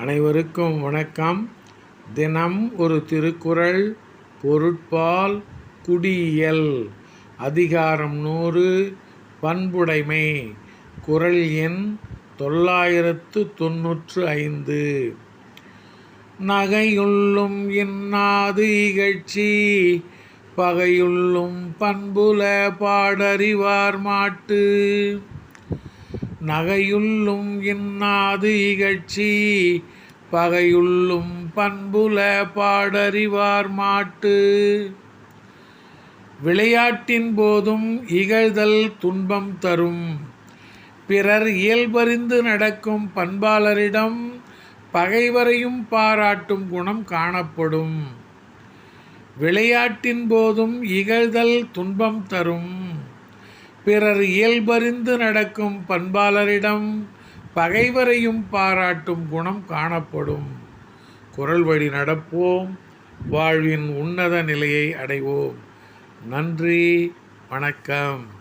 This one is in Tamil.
அனைவருக்கும் வணக்கம். தினம் ஒரு திருக்குறள் பொருட்பால் குடியியல். அதிகாரம் நூறு பண்புடைமை. குரல் எண் தொள்ளாயிரத்து தொன்னூற்று ஐந்து. நகையுள்ளும் இன்னாது இகழ்ச்சி பகையுள்ளும் பண்புல பாடறிவார் மாட்டு. நகையுள்ளும் இன்னாது இகழ்ச்சி பகையுள்ளும் பண்புல பாடறிவார் மாட்டு. விளையாட்டின் போதும் இகழ்தல் துன்பம் தரும். பிறர் இயல்பறிந்து நடக்கும் பண்பாளரிடம் பகைவரையும் பாராட்டும் குணம் காணப்படும். விளையாட்டின் போதும் இகழ்தல் துன்பம் தரும். பிறர் இயல்பறிந்து நடக்கும் பண்பாளரிடம் பகைவரையும் பாராட்டும் குணம் காணப்படும். குரல் வழி நடப்போம். வாழ்வின் உன்னத நிலையை அடைவோம். நன்றி. வணக்கம்.